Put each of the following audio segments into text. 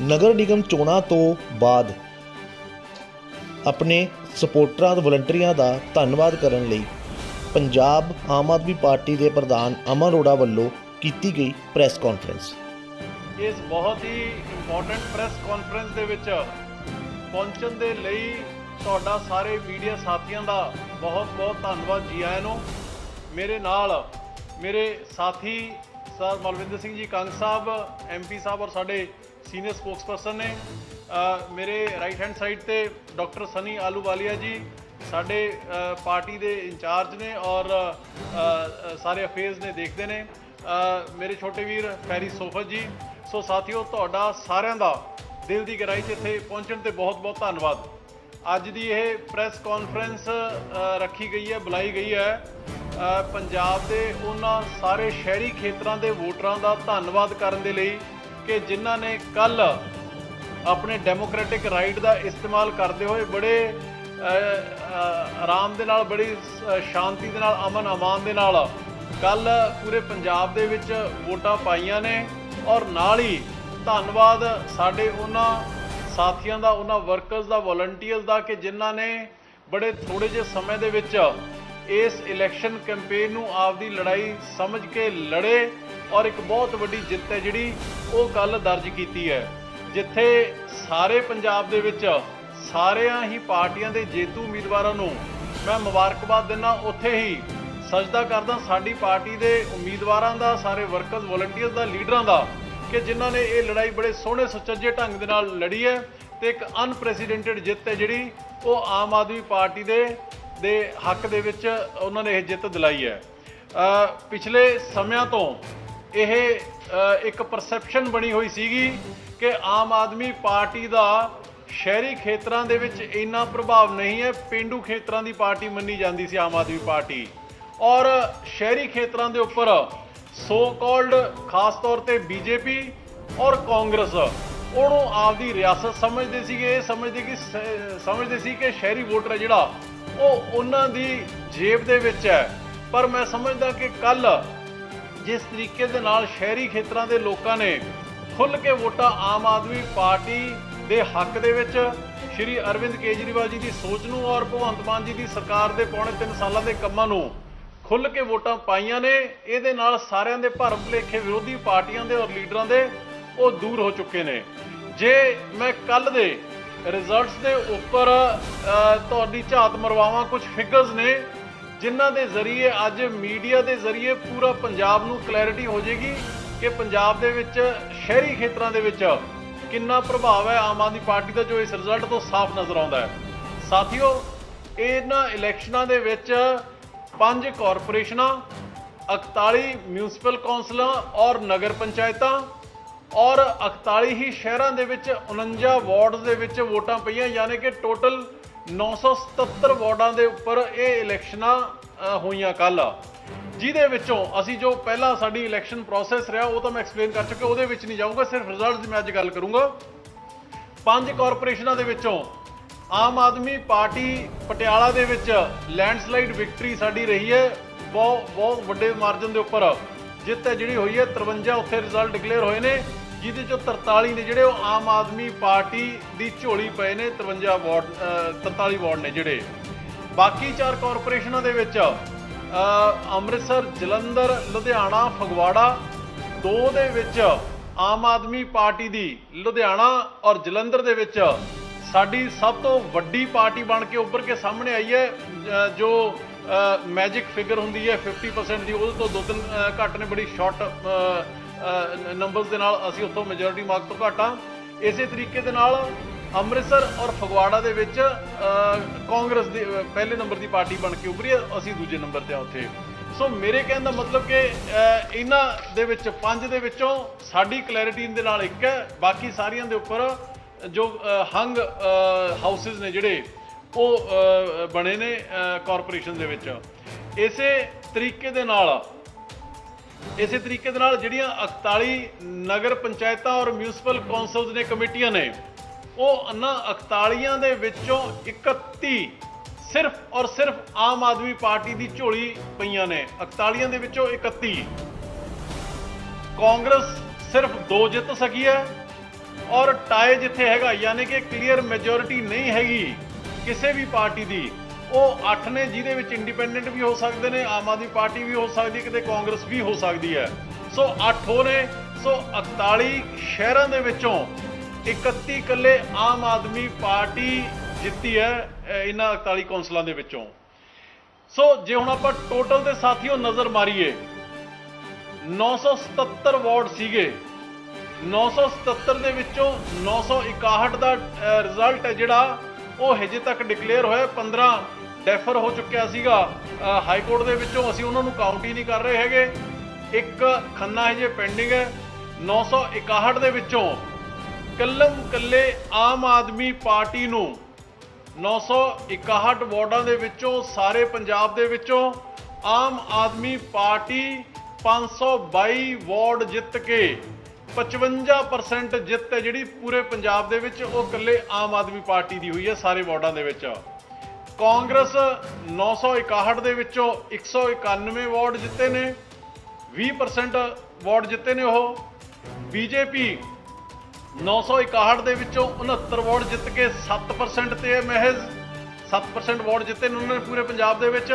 ਨਗਰ ਨਿਗਮ ਚੋਣਾਂ ਤੋਂ ਬਾਅਦ ਆਪਣੇ ਸਪੋਰਟਰਾਂ ਤੇ ਵਲੰਟੀਅਰਾਂ ਦਾ ਧੰਨਵਾਦ ਕਰਨ ਲਈ ਪੰਜਾਬ ਆਮ ਆਦਮੀ ਪਾਰਟੀ ਦੇ ਪ੍ਰਧਾਨ ਅਮਨ ਅਰੋੜਾ ਵੱਲੋਂ ਕੀਤੀ ਗਈ ਪ੍ਰੈਸ ਕਾਨਫਰੰਸ। ਇਸ ਬਹੁਤ ਹੀ ਇੰਪੋਰਟੈਂਟ ਪ੍ਰੈਸ ਕਾਨਫਰੰਸ ਦੇ ਵਿੱਚ ਪਹੁੰਚਣ ਦੇ ਲਈ ਤੁਹਾਡਾ ਸਾਰੇ ਮੀਡੀਆ ਸਾਥੀਆਂ ਦਾ ਬਹੁਤ-ਬਹੁਤ ਧੰਨਵਾਦ ਜੀ ਆਇਆਂ ਨੂੰ। ਮੇਰੇ ਨਾਲ ਮੇਰੇ ਸਾਥੀ ਸਰ ਮਲਵਿੰਦਰ ਸਿੰਘ ਜੀ, ਕੰਗ ਸਾਹਿਬ ਐਮਪੀ ਸਾਹਿਬ ਔਰ ਸਾਡੇ ਸੀਨੀਅਰ ਸਪੋਕਸਪਰਸਨ ਨੇ ਮੇਰੇ ਰਾਈਟ ਹੈਂਡ ਸਾਈਡ ਤੇ ਡਾਕਟਰ ਸਨੀ ਆਲੂਵਾਲੀਆ ਜੀ, ਸਾਡੇ ਪਾਰਟੀ ਦੇ ਇੰਚਾਰਜ ਨੇ ਔਰ ਸਾਰੇ ਅਫੇਅਰਸ ਨੇ ਦੇਖਦੇ ਨੇ। ਮੇਰੇ ਛੋਟੇ ਵੀਰ ਫੈਰੀ ਸੋਫਤ ਜੀ, ਸੋ ਸਾਥੀਓ ਤੁਹਾਡਾ ਸਾਰਿਆਂ ਦਾ ਦਿਲ ਦੀ ਗਹਿਰਾਈ 'ਚ ਇੱਥੇ ਪਹੁੰਚਣ ਤੇ ਬਹੁਤ-ਬਹੁਤ ਧੰਨਵਾਦ। ਅੱਜ ਦੀ ਇਹ ਪ੍ਰੈਸ ਕਾਨਫਰੰਸ ਰੱਖੀ ਗਈ ਹੈ, ਬੁਲਾਈ ਗਈ ਹੈ। ਪੰਜਾਬ ਦੇ ਉਹਨਾਂ ਸਾਰੇ ਸ਼ਹਿਰੀ ਖੇਤਰਾਂ ਦੇ ਵੋਟਰਾਂ ਦਾ ਧੰਨਵਾਦ ਕਰਨ ਦੇ ਲਈ ਕਿ ਜਿਨ੍ਹਾਂ ਨੇ ਕੱਲ ਆਪਣੇ ਡੈਮੋਕ੍ਰੈਟਿਕ ਰਾਈਟ ਦਾ ਇਸਤੇਮਾਲ ਕਰਦੇ ਹੋਏ ਬੜੇ ਆਰਾਮ ਦੇ ਨਾਲ, ਬੜੀ ਸ਼ਾਂਤੀ ਦੇ ਨਾਲ, ਅਮਨ ਅਮਾਨ ਦੇ ਨਾਲ ਕੱਲ ਪੂਰੇ ਪੰਜਾਬ ਦੇ ਵਿੱਚ ਵੋਟਾਂ ਪਾਈਆਂ ਨੇ ਔਰ ਨਾਲ ਹੀ ਧੰਨਵਾਦ ਸਾਡੇ ਉਹਨਾਂ ਸਾਥੀਆਂ ਦਾ, ਉਹਨਾਂ ਵਰਕਰਸ ਦਾ ਵੋਲੰਟੀਅਰਸ ਦਾ ਕਿ ਜਿਨ੍ਹਾਂ ਨੇ ਬੜੇ ਥੋੜੇ ਜਿਹੇ ਸਮੇਂ ਦੇ ਵਿੱਚ ਇਸ ਇਲੈਕਸ਼ਨ ਕੈਂਪੇਨ ਨੂੰ ਆਪਦੀ ਲੜਾਈ ਸਮਝ ਕੇ ਲੜੇ ਔਰ ਇੱਕ ਬਹੁਤ ਵੱਡੀ ਜਿੱਤ ਹੈ ਜਿਹੜੀ ਉਹ ਕੱਲ ਦਰਜ ਕੀਤੀ ਹੈ। ਜਿੱਥੇ ਸਾਰੇ ਪੰਜਾਬ ਦੇ ਵਿੱਚ ਸਾਰਿਆਂ ਹੀ ਪਾਰਟੀਆਂ ਦੇ ਜੇਤੂ ਉਮੀਦਵਾਰਾਂ ਨੂੰ ਮੈਂ ਮੁਬਾਰਕਬਾਦ ਦਿੰਦਾ, ਉੱਥੇ ਹੀ ਸਜਦਾ ਕਰਦਾ ਸਾਡੀ ਪਾਰਟੀ ਦੇ ਉਮੀਦਵਾਰਾਂ ਦਾ, ਸਾਰੇ ਵਰਕਰਸ ਵੋਲੰਟੀਅਰਸ ਦਾ ਲੀਡਰਾਂ ਦਾ ਕਿ ਜਿਨ੍ਹਾਂ ਨੇ ਇਹ ਲੜਾਈ ਬੜੇ ਸੋਹਣੇ ਸੁਚੱਜੇ ਢੰਗ ਦੇ ਨਾਲ ਲੜੀ ਹੈ ਤੇ ਇੱਕ ਅਨਪ੍ਰੈਸੀਡੈਂਟਡ ਜਿੱਤ ਹੈ ਜਿਹੜੀ ਉਹ ਆਮ ਆਦਮੀ ਪਾਰਟੀ ਦੇ ਦੇ ਹੱਕ ਦੇ ਵਿੱਚ ਉਹਨਾਂ ਨੇ ਇਹ ਜਿੱਤ ਦਿਲਾਈ ਹੈ। ਪਿਛਲੇ ਸਮਿਆਂ ਤੋਂ ਇਹ ਇੱਕ ਪਰਸੈਪਸ਼ਨ ਬਣੀ ਹੋਈ ਸੀਗੀ ਕਿ ਆਮ ਆਦਮੀ ਪਾਰਟੀ ਦਾ ਸ਼ਹਿਰੀ ਖੇਤਰਾਂ ਦੇ ਵਿੱਚ ਇੰਨਾ ਪ੍ਰਭਾਵ ਨਹੀਂ ਹੈ, ਪਿੰਡੂ ਖੇਤਰਾਂ ਦੀ ਪਾਰਟੀ ਮੰਨੀ ਜਾਂਦੀ ਸੀ ਆਮ ਆਦਮੀ ਪਾਰਟੀ। ਔਰ ਸ਼ਹਿਰੀ ਖੇਤਰਾਂ ਦੇ ਉੱਪਰ ਸੋ ਕਾਲਡ ਖਾਸ ਤੌਰ ਤੇ ਬੀਜੇਪੀ ਔਰ ਕਾਂਗਰਸ ਉਹਨੂੰ ਆਪਦੀ ਰਿਆਸਤ ਸਮਝਦੇ ਸੀਗੇ, ਇਹ ਸਮਝਦੇ ਕਿ ਸਮਝਦੇ ਸੀ ਕਿ ਸ਼ਹਿਰੀ ਵੋਟਰ ਹੈ ਜਿਹੜਾ ਉਹ ਉਹਨਾਂ ਦੀ ਜੇਬ ਦੇ ਵਿੱਚ ਹੈ। ਪਰ ਮੈਂ ਸਮਝਦਾ ਕਿ ਕੱਲ ਜਿਸ ਤਰੀਕੇ ਦੇ ਨਾਲ ਸ਼ਹਿਰੀ ਖੇਤਰਾਂ ਦੇ ਲੋਕਾਂ ਨੇ ਖੁੱਲ੍ਹ ਕੇ ਵੋਟਾਂ ਆਮ ਆਦਮੀ ਪਾਰਟੀ ਦੇ ਹੱਕ ਦੇ ਵਿੱਚ ਸ਼੍ਰੀ ਅਰਵਿੰਦ ਕੇਜਰੀਵਾਲ ਜੀ ਦੀ ਸੋਚ ਨੂੰ ਔਰ ਭਗਵੰਤ ਮਾਨ ਜੀ ਦੀ ਸਰਕਾਰ ਦੇ ਪੌਣੇ 3 ਸਾਲਾਂ ਦੇ ਕੰਮਾਂ ਨੂੰ ਖੁੱਲ੍ਹ ਕੇ ਵੋਟਾਂ ਪਾਈਆਂ ਨੇ, ਇਹਦੇ ਨਾਲ ਸਾਰਿਆਂ ਦੇ ਭਰਮ ਭੁਲੇਖੇ ਵਿਰੋਧੀ ਪਾਰਟੀਆਂ ਦੇ ਔਰ ਲੀਡਰਾਂ ਦੇ ਉਹ ਦੂਰ ਹੋ ਚੁੱਕੇ ਨੇ। ਜੇ ਮੈਂ ਕੱਲ ਦੇ ਰਿਜ਼ਲਟਸ ਦੇ ਉੱਪਰ ਤੁਹਾਡੀ ਝਾਤ ਮਰਵਾਵਾਂ ਕੁਝ ਫਿਗਰਸ ਨੇ, ਜਿਨ੍ਹਾਂ ਦੇ ਜ਼ਰੀਏ ਅੱਜ ਮੀਡੀਆ ਦੇ ਜ਼ਰੀਏ ਪੂਰਾ ਪੰਜਾਬ ਨੂੰ ਕਲੈਰਿਟੀ ਹੋ ਜਾਏਗੀ ਕਿ ਪੰਜਾਬ ਦੇ ਵਿੱਚ ਸ਼ਹਿਰੀ ਖੇਤਰਾਂ ਦੇ ਵਿੱਚ ਕਿੰਨਾ ਪ੍ਰਭਾਵ ਹੈ ਆਮ ਆਦਮੀ ਪਾਰਟੀ ਦਾ ਜੋ ਇਸ ਰਿਜ਼ਲਟ ਤੋਂ ਸਾਫ਼ ਨਜ਼ਰ ਆਉਂਦਾ ਹੈ। ਸਾਥੀਓ, ਇਹਨਾਂ ਇਲੈਕਸ਼ਨਾਂ ਦੇ ਵਿੱਚ ਪੰਜ ਕਾਰਪੋਰੇਸ਼ਨਾਂ 41 ਮਿਊਨਿਸਪਲ ਕੌਂਸਲਾਂ ਔਰ ਨਗਰ ਪੰਚਾਇਤਾਂ ਔਰ 41 ਹੀ ਸ਼ਹਿਰਾਂ ਦੇ ਵਿੱਚ 49 ਵਾਰਡਸ ਦੇ ਵਿੱਚ ਵੋਟਾਂ ਪਈਆਂ, ਯਾਨੀ ਕਿ ਟੋਟਲ 977 ਵਾਰਡਾਂ ਦੇ ਉੱਪਰ ਇਹ ਇਲੈਕਸ਼ਨਾਂ ਹੋਈਆਂ ਕੱਲ ਜਿਹਦੇ ਵਿੱਚੋਂ ਅਸੀਂ ਜੋ ਪਹਿਲਾਂ ਸਾਡੀ ਇਲੈਕਸ਼ਨ ਪ੍ਰੋਸੈਸ ਰਿਹਾ, ਉਹ ਤਾਂ ਮੈਂ ਐਕਸਪਲੇਨ ਕਰ ਚੁੱਕਿਆ, ਉਹਦੇ ਵਿੱਚ ਨਹੀਂ ਜਾਊਂਗਾ, ਸਿਰਫ ਰਿਜ਼ਲਟਸ ਮੈਂ ਅੱਜ ਗੱਲ ਕਰੂੰਗਾ। ਪੰਜ ਕਾਰਪੋਰੇਸ਼ਨਾਂ ਦੇ ਵਿੱਚੋਂ ਆਮ ਆਦਮੀ ਪਾਰਟੀ ਪਟਿਆਲਾ ਦੇ ਵਿੱਚ ਲੈਂਡਸਲਾਈਡ ਵਿਕਟਰੀ ਸਾਡੀ ਰਹੀ ਹੈ ਬਹੁਤ ਬਹੁਤ ਵੱਡੇ ਮਾਰਜਨ ਦੇ ਉੱਪਰ। ਜਿੱਤ ਹੈ ਜਿਹੜੀ ਹੋਈ ਹੈ 53 ਉੱਥੇ ਰਿਜ਼ਲਟ ਡਿਕਲੇਅਰ ਹੋਏ ਨੇ। ਜਿਹਦੇ ਚੋਂ 43 ਨੇ ਜਿਹੜੇ ਉਹ ਆਮ ਆਦਮੀ ਪਾਰਟੀ ਦੀ ਝੋਲੀ ਪਏ ਨੇ 53 ਵਾਰਡ ਅ, 43 ਵਾਰਡ ਨੇ ਜਿਹੜੇ। ਬਾਕੀ ਚਾਰ ਕਾਰਪੋਰੇਸ਼ਨਾਂ ਦੇ ਵਿੱਚ ਅੰਮ੍ਰਿਤਸਰ ਜਲੰਧਰ ਲੁਧਿਆਣਾ ਫਗਵਾੜਾ ਦੋ ਦੇ ਵਿੱਚ ਆਮ ਆਦਮੀ ਪਾਰਟੀ ਦੀ ਲੁਧਿਆਣਾ ਔਰ ਜਲੰਧਰ ਦੇ ਵਿੱਚ ਸਾਡੀ ਸਭ ਤੋਂ ਵੱਡੀ ਪਾਰਟੀ ਬਣ ਕੇ ਉੱਭਰ ਕੇ ਸਾਹਮਣੇ ਆਈ ਹੈ ਜੋ ਮੈਜਿਕ ਫਿਗਰ ਹੁੰਦੀ ਹੈ 50% ਦੀ ਉਹਦੇ ਤੋਂ ਦੋ ਤਿੰਨ ਘੱਟ ਨੇ ਬੜੀ ਸ਼ਾਰਟ ਨੰਬਰਸ ਦੇ ਨਾਲ ਅਸੀਂ ਉੱਥੋਂ ਮੈਜੋਰਿਟੀ ਮਾਰਕ ਤੋਂ ਘੱਟ ਆ ਇਸੇ ਤਰੀਕੇ ਦੇ ਨਾਲ ਅੰਮ੍ਰਿਤਸਰ ਔਰ ਫਗਵਾੜਾ ਦੇ ਵਿੱਚ ਕਾਂਗਰਸ ਦੀ ਪਹਿਲੇ ਨੰਬਰ ਦੀ ਪਾਰਟੀ ਬਣ ਕੇ ਉੱਭਰੀ ਹੈ, ਅਸੀਂ ਦੂਜੇ ਨੰਬਰ ਤੇ ਆ ਉੱਥੇ। ਸੋ ਮੇਰੇ ਕਹਿਣ ਦਾ ਮਤਲਬ ਕਿ ਇਹਨਾਂ ਦੇ ਵਿੱਚ, ਪੰਜ ਦੇ ਵਿੱਚੋਂ ਸਾਡੀ ਕਲੈਰਿਟੀ ਦੇ ਨਾਲ ਇੱਕ ਹੈ। ਬਾਕੀ ਸਾਰੀਆਂ ਦੇ ਉੱਪਰ ਜੋ ਹੰਗ ਹਾਊਸਸ ਨੇ ਜਿਹੜੇ, ਉਹ ਬਣੇ ਨੇ ਕਾਰਪੋਰੇਸ਼ਨ ਦੇ ਵਿੱਚ। ਇਸੇ ਤਰੀਕੇ ਦੇ ਨਾਲ ਇਸੇ ਤਰੀਕੇ ਦੇ ਨਾਲ ਜਿਹੜੀਆਂ 41 ਨਗਰ ਪੰਚਾਇਤਾਂ ਔਰ ਮਿਊਨਿਸਪਲ ਕੌਂਸਲਸ ਨੇ ਕਮੇਟੀਆਂ ਨੇ, ਉਹ ਨਾ 41 ਦੇ ਵਿੱਚੋਂ 31 ਸਿਰਫ ਔਰ ਸਿਰਫ ਆਮ ਆਦਮੀ ਪਾਰਟੀ ਦੀ ਝੋਲੀ ਪਈਆਂ ਨੇ 41 ਦੇ ਵਿੱਚੋਂ 31 ਕਾਂਗਰਸ ਸਿਰਫ ਦੋ ਜਿੱਤ ਸਕੀ ਹੈ ਔਰ ਟਾਈ ਜਿੱਥੇ ਹੈਗਾ, ਯਾਨੀ ਕਿ ਕਲੀਅਰ ਮੈਜੋਰਿਟੀ ਨਹੀਂ ਹੈਗੀ ਕਿਸੇ ਵੀ ਪਾਰਟੀ ਦੀ। ਉਹ 8 ਨੇ, ਜਿਹਦੇ ਵਿੱਚ ਇੰਡੀਪੈਂਡੈਂਟ ਵੀ ਹੋ ਸਕਦੇ ਨੇ, ਆਮ ਆਦਮੀ ਪਾਰਟੀ ਵੀ ਹੋ ਸਕਦੀ ਕਿਤੇ ਕਾਂਗਰਸ ਵੀ ਹੋ ਸਕਦੀ ਹੈ। ਸੋ 8 ਹੋ ਨੇ, ਸੋ 41 ਸ਼ਹਿਰਾਂ ਦੇ ਵਿੱਚੋਂ 31 ਇਕੱਲੇ ਆਮ ਆਦਮੀ ਪਾਰਟੀ ਜਿੱਤੀ ਹੈ ਇਹਨਾਂ 41 ਕੌਂਸਲਾਂ ਦੇ ਵਿੱਚੋਂ। ਸੋ ਜੇ ਹੁਣ ਆਪਾਂ ਟੋਟਲ ਦੇ ਸਾਥੀਓ ਨਜ਼ਰ ਮਾਰੀਏ 977 ਵਾਰਡ ਸੀਗੇ। 977 ਦੇ ਵਿੱਚੋਂ 961 ਦਾ ਰਿਜ਼ਲਟ ਹੈ ਜਿਹੜਾ ਉਹ ਹਜੇ ਤੱਕ ਡਿਕਲੇਅਰ ਹੋਇਆ 15 ਡੈਫਰ ਹੋ ਚੁੱਕਿਆ ਸੀਗਾ। ਹਾਈ ਕੋਰਟ ਦੇ ਵਿੱਚੋਂ ਅਸੀਂ ਉਹਨਾਂ ਨੂੰ ਕਾਊਂਟ ਹੀ ਨਹੀਂ ਕਰ ਰਹੇ ਹੈਗੇ। ਇੱਕ ਖੰਨਾ ਹਜੇ ਪੈਂਡਿੰਗ ਹੈ। 961 ਦੇ ਵਿੱਚੋਂ ਕੱਲਮ ਕੱਲੇ ਆਮ ਆਦਮੀ ਪਾਰਟੀ ਨੂੰ 961 ਵਾਰਡਾਂ ਦੇ ਵਿੱਚੋਂ ਸਾਰੇ ਪੰਜਾਬ ਦੇ ਵਿੱਚੋਂ ਆਮ ਆਦਮੀ ਪਾਰਟੀ 522 ਵਾਰਡ ਜਿੱਤ ਕੇ 55% ਜਿੱਤ ਹੈ ਜਿਹੜੀ ਪੂਰੇ ਪੰਜਾਬ ਦੇ ਵਿੱਚ, ਉਹ ਇਕੱਲੇ ਆਮ ਆਦਮੀ ਪਾਰਟੀ ਦੀ ਹੋਈ ਹੈ ਸਾਰੇ ਵਾਰਡਾਂ ਦੇ ਵਿੱਚ। ਕਾਂਗਰਸ 961 ਦੇ ਵਿੱਚੋਂ 191 ਵਾਰਡ ਜਿੱਤੇ ਨੇ 20% ਵਾਰਡ ਜਿੱਤੇ ਨੇ ਉਹ। ਬੀਜੇਪੀ 961 ਦੇ ਵਿੱਚੋਂ 69 ਵਾਰਡ ਜਿੱਤ ਕੇ 7% ਤੇ ਹੈ ਮਹਿਜ਼। 7% ਵਾਰਡ ਜਿੱਤੇ ਨੇ ਉਹਨਾਂ ਨੇ ਪੂਰੇ ਪੰਜਾਬ ਦੇ ਵਿੱਚ।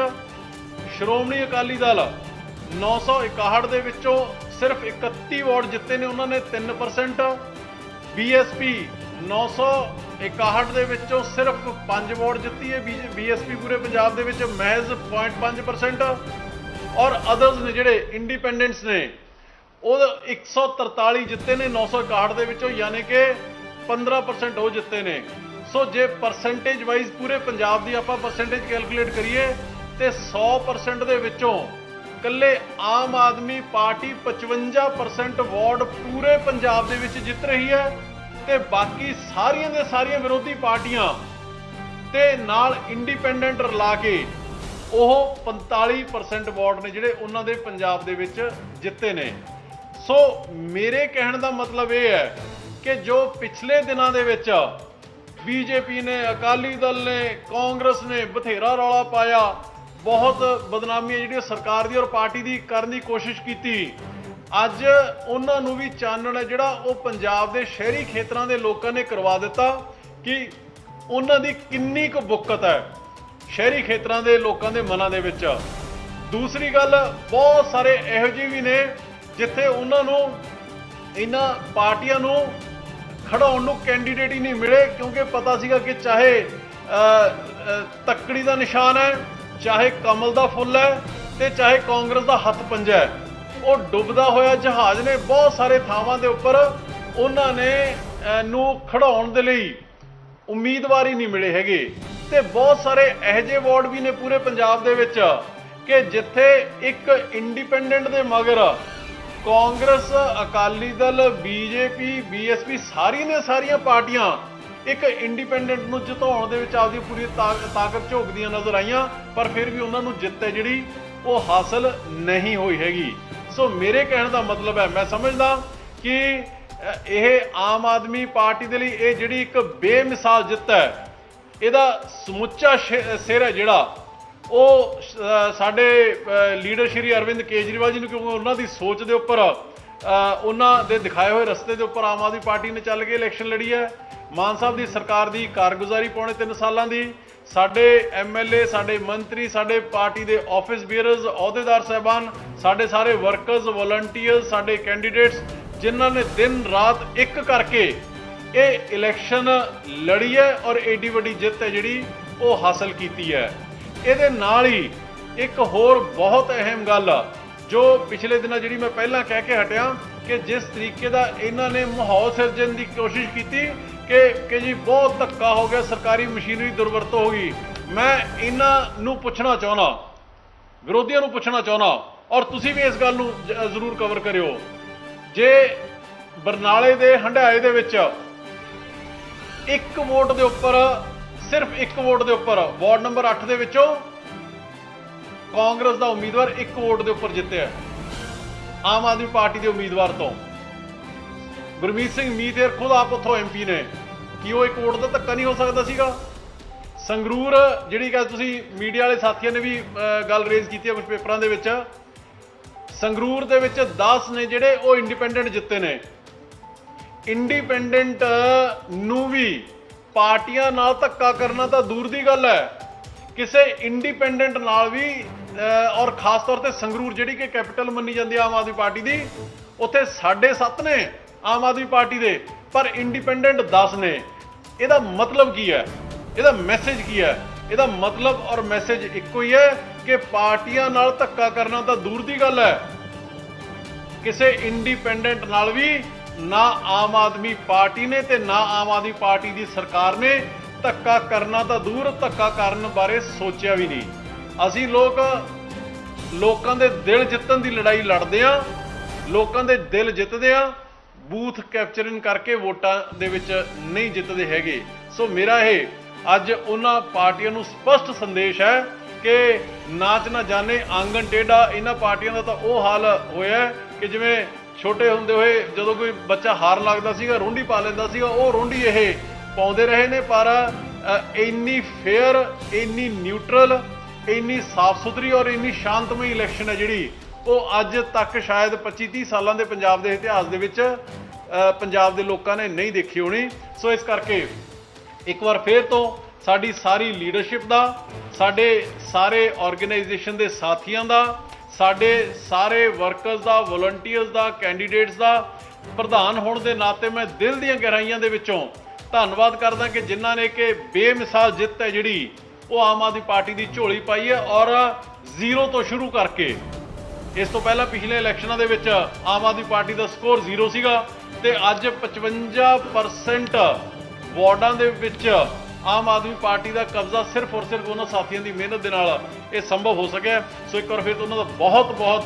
ਸ਼੍ਰੋਮਣੀ ਅਕਾਲੀ ਦਲ 961 ਦੇ ਵਿੱਚੋਂ ਸਿਰਫ 31 ਵਾਰਡ ਜਿੱਤੇ ਨੇ ਉਹਨਾਂ ਨੇ 3% ਬੀਐਸਪੀ 961 ਦੇ ਵਿੱਚੋਂ ਸਿਰਫ 5 ਵਾਰਡ ਜਿੱਤੀ ਹੈ। ਬੀਐਸਪੀ ਪੂਰੇ ਪੰਜਾਬ ਦੇ ਵਿੱਚ ਮਹਿਜ਼ 0.5% ਔਰ ਅਦਰਸ ਨੇ ਜਿਹੜੇ ਇੰਡੀਪੈਂਡੈਂਟਸ ਨੇ, ਉਹ 143 ਜਿੱਤੇ ਨੇ 961 ਦੇ ਵਿੱਚੋਂ, ਯਾਨੀ ਕਿ 15% ਉਹ ਜਿੱਤੇ ਨੇ। ਸੋ ਜੇ ਪਰਸੈਂਟੇਜ ਵਾਈਜ਼ ਪੂਰੇ ਪੰਜਾਬ ਦੀ ਆਪਾਂ ਪਰਸੈਂਟੇਜ ਕੈਲਕੂਲੇਟ ਕਰੀਏ, ਤੇ 100% ਦੇ ਵਿੱਚੋਂ ਕੱਲੇ ਆਮ ਆਦਮੀ ਪਾਰਟੀ 55% ਵਾਰਡ ਪੂਰੇ ਪੰਜਾਬ ਦੇ ਵਿੱਚ ਜਿੱਤ ਰਹੀ ਹੈ ਤੇ ਬਾਕੀ ਸਾਰੀਆਂ ਦੇ ਸਾਰੀਆਂ ਵਿਰੋਧੀ ਪਾਰਟੀਆਂ ਤੇ ਨਾਲ ਇੰਡੀਪੈਂਡੈਂਟ ਰਲਾ ਕੇ ਉਹ 45% ਵਾਰਡ ਨੇ ਜਿਹੜੇ ਉਹਨਾਂ ਦੇ ਪੰਜਾਬ ਦੇ ਵਿੱਚ ਜਿੱਤੇ ਨੇ। ਸੋ ਮੇਰੇ ਕਹਿਣ ਦਾ ਮਤਲਬ ਇਹ ਹੈ ਕਿ ਜੋ ਪਿਛਲੇ ਦਿਨਾਂ ਦੇ ਵਿੱਚ ਬੀਜੇਪੀ ਨੇ, ਅਕਾਲੀ ਦਲ ਨੇ, ਕਾਂਗਰਸ ਨੇ ਬਥੇਰਾ ਰੌਲਾ ਪਾਇਆ ਬਹੁਤ ਬਦਨਾਮੀ ਜਿਹੜੀ ਸਰਕਾਰ ਦੀ ਔਰ ਪਾਰਟੀ ਦੀ ਕਰਨ ਦੀ ਕੋਸ਼ਿਸ਼ ਕੀਤੀ। ਅੱਜ ਉਹਨਾਂ ਨੂੰ ਵੀ ਚਾਨਣ ਹੈ ਜਿਹੜਾ ਉਹ ਪੰਜਾਬ ਦੇ ਸ਼ਹਿਰੀ ਖੇਤਰਾਂ ਦੇ ਲੋਕਾਂ ਨੇ ਕਰਵਾ ਦਿੱਤਾ ਕਿ ਉਹਨਾਂ ਦੀ ਕਿੰਨੀ ਕੁ ਬੁੱਕਤ ਹੈ ਸ਼ਹਿਰੀ ਖੇਤਰਾਂ ਦੇ ਲੋਕਾਂ ਦੇ ਮਨਾਂ ਦੇ ਵਿੱਚ। ਦੂਸਰੀ ਗੱਲ, ਬਹੁਤ ਸਾਰੇ ਇਹੋ ਜਿਹੇ ਵੀ ਨੇ ਜਿੱਥੇ ਉਹਨਾਂ ਨੂੰ, ਇਹਨਾਂ ਪਾਰਟੀਆਂ ਨੂੰ ਖੜਾਉਣ ਨੂੰ ਕੈਂਡੀਡੇਟ ਹੀ ਨਹੀਂ ਮਿਲੇ ਕਿਉਂਕਿ ਪਤਾ ਸੀਗਾ ਕਿ ਚਾਹੇ ਤੱਕੜੀ ਦਾ ਨਿਸ਼ਾਨ ਹੈ ਚਾਹੇ ਕਮਲ ਦਾ ਫੁੱਲ ਹੈ ਤੇ ਚਾਹੇ ਕਾਂਗਰਸ ਦਾ ਹੱਥ ਪੰਜਾ ਹੈ। ਉਹ ਡੁੱਬਦਾ ਹੋਇਆ ਜਹਾਜ਼ ਨੇ ਬਹੁਤ ਸਾਰੇ ਥਾਵਾਂ ਦੇ ਉੱਪਰ ਉਹਨਾਂ ਨੇ ਨੂੰ ਖੜਾਉਣ ਦੇ ਲਈ ਉਮੀਦਵਾਰ ਹੀ ਨਹੀਂ ਮਿਲੇ ਹੈਗੇ। ਤੇ ਬਹੁਤ ਸਾਰੇ ਇਹੋ ਜਿਹੇ ਵਾਰਡ ਵੀ ਨੇ ਪੂਰੇ ਪੰਜਾਬ ਦੇ ਵਿੱਚ ਕਿ ਜਿੱਥੇ ਇੱਕ ਇੰਡੀਪੈਂਡੈਂਟ ਦੇ ਮਗਰ ਕਾਂਗਰਸ, ਅਕਾਲੀ ਦਲ, ਬੀਜੇਪੀ, ਬੀਐਸਪੀ ਸਾਰੀ ਨੇ ਸਾਰੀਆਂ ਪਾਰਟੀਆਂ ਇੱਕ ਇੰਡੀਪੈਂਡੈਂਟ ਨੂੰ ਜਿਤਾਉਣ ਦੇ ਵਿੱਚ ਆਪਦੀ ਪੂਰੀ ਤਾਕ- ਤਾਕਤ ਝੋਕਦੀਆਂ ਨਜ਼ਰ ਆਈਆਂ, ਪਰ ਫਿਰ ਵੀ ਉਹਨਾਂ ਨੂੰ ਜਿੱਤ ਹੈ ਜਿਹੜੀ, ਉਹ ਹਾਸਲ ਨਹੀਂ ਹੋਈ ਹੈਗੀ। ਸੋ ਮੇਰੇ ਕਹਿਣ ਦਾ ਮਤਲਬ ਹੈ, ਮੈਂ ਸਮਝਦਾ ਕਿ ਇਹ ਆਮ ਆਦਮੀ ਪਾਰਟੀ ਦੇ ਲਈ ਇਹ ਜਿਹੜੀ ਇੱਕ ਬੇਮਿਸਾਲ ਜਿੱਤ ਹੈ, ਇਹਦਾ ਸਮੁੱਚਾ ਸ਼ੇ- ਸਿਰ ਹੈ ਜਿਹੜਾ, ਉਹ ਸਾਡੇ ਲੀਡਰ ਸ਼੍ਰੀ ਅਰਵਿੰਦ ਕੇਜਰੀਵਾਲ ਜੀ ਨੂੰ ਕਿਉਂਕਿ ਉਹਨਾਂ ਦੀ ਸੋਚ ਦੇ ਉੱਪਰ ਉਹਨਾਂ ਦੇ ਦਿਖਾਏ ਹੋਏ ਰਸਤੇ ਦੇ ਉੱਪਰ ਆਮ ਆਦਮੀ ਪਾਰਟੀ ਨੇ ਚੱਲ ਕੇ ਇਲੈਕਸ਼ਨ ਲੜੀ ਹੈ। ਮਾਨ ਸਾਹਿਬ ਦੀ ਸਰਕਾਰ ਦੀ ਕਾਰਗੁਜ਼ਾਰੀ ਪੌਣੇ 3 ਸਾਲਾਂ ਦੀ। ਸਾਡੇ ਐਮਐਲਏ ਸਾਡੇ ਮੰਤਰੀ, ਸਾਡੇ ਪਾਰਟੀ ਦੇ ਆਫਿਸ ਬੀਅਰਰਸ ਅਹੁਦੇਦਾਰ ਸਹਿਬਾਨ, ਸਾਡੇ ਸਾਰੇ ਵਰਕਰਸ, ਵੋਲੰਟੀਅਰਸ, ਸਾਡੇ ਕੈਂਡੀਡੇਟਸ, ਜਿਨ੍ਹਾਂ ਨੇ ਦਿਨ ਰਾਤ ਇੱਕ ਕਰਕੇ ਇਹ ਇਲੈਕਸ਼ਨ ਲੜੀ ਹੈ ਔਰ ਏਡੀ ਵੱਡੀ ਜਿੱਤ ਹੈ ਜਿਹੜੀ ਉਹ ਹਾਸਲ ਕੀਤੀ ਹੈ। ਇਹਦੇ ਨਾਲ ਹੀ ਇੱਕ ਹੋਰ ਬਹੁਤ ਅਹਿਮ ਗੱਲ ਆ ਜੋ ਪਿਛਲੇ ਦਿਨਾਂ ਜਿਹੜੀ ਮੈਂ ਪਹਿਲਾਂ ਕਹਿ ਕੇ ਹਟਿਆ ਕਿ ਜਿਸ ਤਰੀਕੇ ਦਾ ਇਹਨਾਂ ਨੇ ਮਾਹੌਲ ਸਿਰਜਣ ਦੀ ਕੋਸ਼ਿਸ਼ ਕੀਤੀ ਕਿ ਕਿ ਜੀ ਬਹੁਤ ਧੱਕਾ ਹੋ ਗਿਆ, ਸਰਕਾਰੀ ਮਸ਼ੀਨਰੀ ਦੁਰਵਰਤੋਂ ਹੋ ਗਈ। ਮੈਂ ਇਹਨਾਂ ਨੂੰ ਪੁੱਛਣਾ ਚਾਹੁੰਦਾ, ਵਿਰੋਧੀਆਂ ਨੂੰ ਪੁੱਛਣਾ ਚਾਹੁੰਦਾ ਔਰ ਤੁਸੀਂ ਵੀ ਇਸ ਗੱਲ ਨੂੰ ਜ਼ਰੂਰ ਕਵਰ ਕਰਿਓ। ਜੇ ਬਰਨਾਲੇ ਦੇ ਹੰਡਾਏ ਦੇ ਵਿੱਚ ਇੱਕ ਵੋਟ ਦੇ ਉੱਪਰ, ਸਿਰਫ ਇੱਕ ਵੋਟ ਦੇ ਉੱਪਰ, ਵਾਰਡ ਨੰਬਰ 8 ਦੇ ਵਿੱਚੋਂ ਕਾਂਗਰਸ ਦਾ ਉਮੀਦਵਾਰ ਇੱਕ ਵੋਟ ਦੇ ਉੱਪਰ ਜਿੱਤਿਆ ਆਮ ਆਦਮੀ ਪਾਰਟੀ ਦੇ ਉਮੀਦਵਾਰ ਤੋਂ। ਗੁਰਮੀਤ ਸਿੰਘ ਮੀਤੇਰ ਖੁਦ ਆਪ ਉੱਥੋਂ ਐਮਪੀ ਨੇ। ਕਿ ਉਹ ਇੱਕ ਵੋਟ ਦਾ ਧੱਕਾ ਨਹੀਂ ਹੋ ਸਕਦਾ ਸੀਗਾ? ਸੰਗਰੂਰ, ਜਿਹੜੀ ਕਿ ਤੁਸੀਂ ਮੀਡੀਆ ਵਾਲੇ ਸਾਥੀਆਂ ਨੇ ਵੀ ਗੱਲ ਰੇਜ਼ ਕੀਤੀ ਹੈ ਕੁਝ ਪੇਪਰਾਂ ਦੇ ਵਿੱਚ। ਸੰਗਰੂਰ ਦੇ ਵਿੱਚ 10 ਨੇ ਜਿਹੜੇ, ਉਹ ਇੰਡੀਪੈਂਡੈਂਟ ਜਿੱਤੇ ਨੇ। ਇੰਡੀਪੈਂਡੈਂਟ ਨੂੰ ਵੀ ਪਾਰਟੀਆਂ ਨਾਲ ਧੱਕਾ ਕਰਨਾ ਤਾਂ ਦੂਰ ਦੀ ਗੱਲ ਹੈ। ਕਿਸੇ ਇੰਡੀਪੈਂਡੈਂਟ ਨਾਲ ਵੀ ਔਰ ਖਾਸ ਤੌਰ ਤੇ ਸੰਗਰੂਰ ਜਿਹੜੀ ਕਿ ਕੈਪੀਟਲ ਮੰਨੀ ਜਾਂਦੀ ਆਮ ਆਦਮੀ ਪਾਰਟੀ ਦੀ, ਉੱਥੇ ਸਾਢੇ ਸੱਤ ਨੇ ਆਮ ਆਦਮੀ ਪਾਰਟੀ ਦੇ, ਪਰ ਇੰਡੀਪੈਂਡੈਂਟ 10 ਨੇ। ਇਹਦਾ ਮਤਲਬ ਕੀ ਹੈ? ਇਹਦਾ ਮੈਸੇਜ ਕੀ ਹੈ? ਇਹਦਾ ਮਤਲਬ ਔਰ ਮੈਸੇਜ ਇੱਕੋ ਹੀ ਹੈ ਕਿ ਪਾਰਟੀਆਂ ਨਾਲ ਧੱਕਾ ਕਰਨਾ ਤਾਂ ਦੂਰ ਦੀ ਗੱਲ ਹੈ। ਕਿਸੇ ਇੰਡੀਪੈਂਡੈਂਟ ਨਾਲ ਵੀ ਨਾ ਆਮ ਆਦਮੀ ਪਾਰਟੀ ਨੇ ਤੇ ਨਾ ਆਮ ਆਦਮੀ ਪਾਰਟੀ ਦੀ ਸਰਕਾਰ ਨੇ ਧੱਕਾ ਕਰਨਾ ਤਾਂ ਦੂਰ ਧੱਕਾ ਕਰਨ ਬਾਰੇ ਸੋਚਿਆ ਵੀ ਨਹੀਂ। ਅਸੀਂ ਲੋਕ ਲੋਕਾਂ ਦੇ ਦਿਲ ਜਿੱਤਣ ਦੀ ਲੜਾਈ ਲੜਦੇ ਆ ਲੋਕਾਂ ਦੇ ਦਿਲ ਜਿੱਤਦੇ ਆ ਬੂਥ ਕੈਪਚਰਿੰਗ ਕਰਕੇ ਵੋਟਾਂ ਦੇ ਵਿੱਚ ਨਹੀਂ ਜਿੱਤਦੇ ਹੈਗੇ। ਸੋ ਮੇਰਾ ਇਹ, ਅੱਜ ਉਹਨਾਂ ਪਾਰਟੀਆਂ ਨੂੰ ਸਪਸ਼ਟ ਸੰਦੇਸ਼ ਹੈ ਕਿ ਨਾਚ ਨਾ ਜਾਣੇ, ਆਂਗਣ ਟੇਢਾ ਇਹਨਾਂ ਪਾਰਟੀਆਂ ਦਾ ਤਾਂ ਉਹ ਹਾਲ ਹੋਇਆ ਕਿ ਜਿਵੇਂ ਛੋਟੇ ਹੁੰਦੇ ਹੋਏ ਜਦੋਂ ਕੋਈ ਬੱਚਾ ਹਾਰ ਲੱਗਦਾ ਸੀਗਾ, ਰੋਂਡੀ ਪਾ ਲੈਂਦਾ ਸੀਗਾ, ਉਹ ਰੋਂਡੀ ਇਹ ਪਾਉਂਦੇ ਰਹੇ ਨੇ, ਪਰ ਇੰਨੀ ਫੇਅਰ ਇੰਨੀ ਨਿਊਟਰਲ ਇੰਨੀ ਸਾਫ਼ ਸੁਥਰੀ ਔਰ ਇੰਨੀ ਸ਼ਾਂਤਮਈ ਇਲੈਕਸ਼ਨ ਹੈ ਜਿਹੜੀ, ਉਹ ਅੱਜ ਤੱਕ ਸ਼ਾਇਦ 25 30 ਸਾਲਾਂ ਦੇ ਪੰਜਾਬ ਦੇ ਇਤਿਹਾਸ ਦੇ ਵਿੱਚ ਪੰਜਾਬ ਦੇ ਲੋਕਾਂ ਨੇ ਨਹੀਂ ਦੇਖੀ ਹੋਣੀ। ਸੋ ਇਸ ਕਰਕੇ ਇੱਕ ਵਾਰ ਫੇਰ ਤੋਂ ਸਾਡੀ ਸਾਰੀ ਲੀਡਰਸ਼ਿਪ ਦਾ, ਸਾਡੇ ਸਾਰੇ ਆਰਗੇਨਾਈਜੇਸ਼ਨ ਦੇ ਸਾਥੀਆਂ ਦਾ, ਸਾਡੇ ਸਾਰੇ ਵਰਕਰਸ ਦਾ ਵੋਲੰਟੀਅਰਸ ਦਾ ਕੈਂਡੀਡੇਟਸ ਦਾ ਪ੍ਰਧਾਨ ਹੋਣ ਦੇ ਨਾਤੇ ਮੈਂ ਦਿਲ ਦੀਆਂ ਗਹਿਰਾਈਆਂ ਦੇ ਵਿੱਚੋਂ ਧੰਨਵਾਦ ਕਰਦਾ ਕਿ ਜਿਨ੍ਹਾਂ ਨੇ ਕਿ ਬੇਮਿਸਾਲ ਜਿੱਤ ਹੈ ਜਿਹੜੀ, ਉਹ ਆਮ ਆਦਮੀ ਪਾਰਟੀ ਦੀ ਝੋਲੀ ਪਾਈ ਹੈ ਔਰ ਜ਼ੀਰੋ ਤੋਂ ਸ਼ੁਰੂ ਕਰਕੇ, ਇਸ ਤੋਂ ਪਹਿਲਾਂ ਪਿਛਲੇ ਇਲੈਕਸ਼ਨਾਂ ਦੇ ਵਿੱਚ ਆਮ ਆਦਮੀ ਪਾਰਟੀ ਦਾ ਸਕੋਰ ਜ਼ੀਰੋ ਸੀਗਾ ਤੇ ਅੱਜ 55% ਵਾਰਡਾਂ ਦੇ ਵਿੱਚ ਆਮ ਆਦਮੀ ਪਾਰਟੀ ਦਾ ਕਬਜ਼ਾ ਸਿਰਫ ਔਰ ਸਿਰਫ ਉਹਨਾਂ ਸਾਥੀਆਂ ਦੀ ਮਿਹਨਤ ਦੇ ਨਾਲ ਇਹ ਸੰਭਵ ਹੋ ਸਕਿਆ ਸੋ ਇੱਕ ਵਾਰ ਫਿਰ ਉਹਨਾਂ ਦਾ ਬਹੁਤ ਬਹੁਤ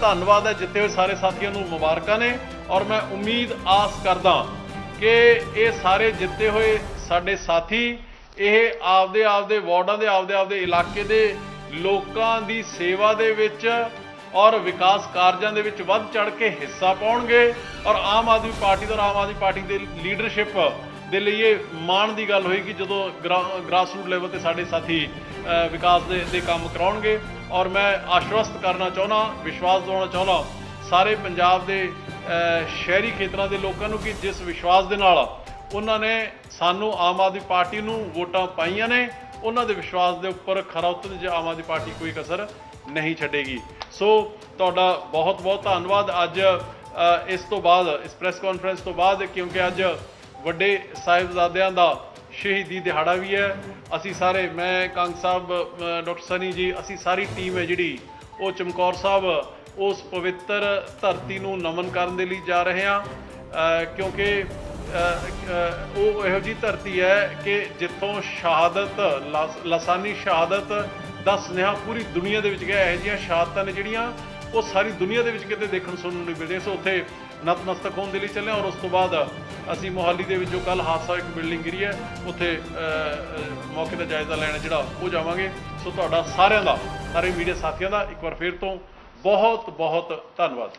ਧੰਨਵਾਦ ਹੈ। ਜਿੱਤੇ ਹੋਏ ਸਾਰੇ ਸਾਥੀਆਂ ਨੂੰ ਮੁਬਾਰਕਾਂ ਨੇ ਔਰ ਮੈਂ ਉਮੀਦ ਆਸ ਕਰਦਾ ਕਿ ਇਹ ਸਾਰੇ ਜਿੱਤੇ ਹੋਏ ਸਾਡੇ ਸਾਥੀ, ਇਹ ਆਪਦੇ ਆਪਦੇ ਵਾਰਡਾਂ ਦੇ ਆਪਦੇ ਆਪਦੇ ਇਲਾਕੇ ਦੇ ਲੋਕਾਂ ਦੀ ਸੇਵਾ ਦੇ ਵਿੱਚ ਔਰ ਵਿਕਾਸ ਕਾਰਜਾਂ ਦੇ ਵਿੱਚ ਵੱਧ ਚੜ ਕੇ ਹਿੱਸਾ ਪਾਉਣਗੇ ਔਰ ਆਮ ਆਦਮੀ ਪਾਰਟੀ ਦਾ ਔਰ ਆਮ ਆਦਮੀ ਪਾਰਟੀ ਦੇ ਲੀਡਰਸ਼ਿਪ ਦੇ ਲਈ ਇਹ ਮਾਣ ਦੀ ਗੱਲ ਹੋਏਗੀ ਜਦੋਂ ਗ੍ਰਾਸ ਰੂਟ ਲੈਵਲ ਤੇ ਸਾਡੇ ਸਾਥੀ ਵਿਕਾਸ ਦੇ ਦੇ ਕੰਮ ਕਰਾਉਣਗੇ। ਔਰ ਮੈਂ ਆਸ਼ਵਸਤ ਕਰਨਾ ਚਾਹੁੰਦਾ, ਵਿਸ਼ਵਾਸ ਦਿਵਾਉਣਾ ਚਾਹੁੰਦਾ, ਸਾਰੇ ਪੰਜਾਬ ਦੇ ਸ਼ਹਿਰੀ ਖੇਤਰਾਂ ਦੇ ਲੋਕਾਂ ਨੂੰ ਕਿ ਜਿਸ ਵਿਸ਼ਵਾਸ ਦੇ ਨਾਲ ਉਹਨਾਂ ਨੇ ਸਾਨੂੰ ਆਮ ਆਦਮੀ ਪਾਰਟੀ ਨੂੰ ਵੋਟਾਂ ਪਾਈਆਂ ਨੇ ਉਹਨਾਂ ਦੇ ਵਿਸ਼ਵਾਸ ਦੇ ਉੱਪਰ ਖਰਾ ਉਤਰਨ ਜੇ ਆਮ ਆਦਮੀ ਪਾਰਟੀ ਕੋਈ ਕਸਰ ਨਹੀਂ ਛੱਡੇਗੀ। ਸੋ ਤੁਹਾਡਾ ਬਹੁਤ ਬਹੁਤ ਧੰਨਵਾਦ। ਅੱਜ ਇਸ ਤੋਂ ਬਾਅਦ ਇਸ ਪ੍ਰੈਸ ਕਾਨਫਰੰਸ ਤੋਂ ਬਾਅਦ ਕਿਉਂਕਿ ਅੱਜ ਵੱਡੇ ਸਾਹਿਬਜ਼ਾਦਿਆਂ ਦਾ ਸ਼ਹੀਦੀ ਦਿਹਾੜਾ ਵੀ ਹੈ। ਅਸੀਂ ਸਾਰੇ ਮੈਂ ਕੰਗ ਸਾਹਿਬ ਅ, ਡਾਕਟਰ ਸਨੀ ਜੀ ਅਸੀਂ ਸਾਰੀ ਟੀਮ ਹੈ ਜਿਹੜੀ ਉਹ ਚਮਕੌਰ ਸਾਹਿਬ ਉਸ ਪਵਿੱਤਰ ਧਰਤੀ ਨੂੰ ਨਮਨ ਕਰਨ ਦੇ ਲਈ ਜਾ ਰਹੇ ਹਾਂ। ਕਿਉਂਕਿ ਉਹ ਇਹੋ ਜੀ ਧਰਤੀ ਹੈ ਕਿ ਜਿੱਥੋਂ ਸ਼ਹਾਦਤ, ਲਸ- ਲਸਾਨੀ ਸ਼ਹਾਦਤ ਦਾ ਸੁਨੇਹਾ ਪੂਰੀ ਦੁਨੀਆ ਦੇ ਵਿੱਚ ਗਿਆ। ਇਹੋ ਜਿਹੀਆਂ ਸ਼ਹਾਦਤਾਂ ਨੇ ਜਿਹੜੀਆਂ ਉਹ ਸਾਰੀ ਦੁਨੀਆ ਦੇ ਵਿੱਚ ਕਿਤੇ ਦੇਖਣ ਨੂੰ ਸੁਣਨ ਨੂੰ ਨਹੀਂ ਮਿਲਦੀਆਂ। ਸੋ ਉੱਥੇ ਨਤਮਸਤਕ ਹੋਣ ਦੇ ਲਈ ਚੱਲੇ ਔਰ ਉਸ ਤੋਂ ਬਾਅਦ ਅਸੀਂ ਮੋਹਾਲੀ ਦੇ ਵਿੱਚ ਜੋ ਕੱਲ ਹਾਦਸਾ ਇੱਕ ਬਿਲਡਿੰਗ ਗਿਰੀ ਹੈ, ਉੱਥੇ ਮੌਕੇ ਦਾ ਜਾਇਜ਼ਾ ਲੈਣਾ ਜਿਹੜਾ ਉਹ ਜਾਵਾਂਗੇ। ਸੋ ਤੁਹਾਡਾ ਸਾਰਿਆਂ ਦਾ, ਸਾਰੇ ਮੀਡੀਆ ਸਾਥੀਆਂ ਦਾ ਇੱਕ ਵਾਰ ਫੇਰ ਤੋਂ ਬਹੁਤ ਬਹੁਤ ਧੰਨਵਾਦ।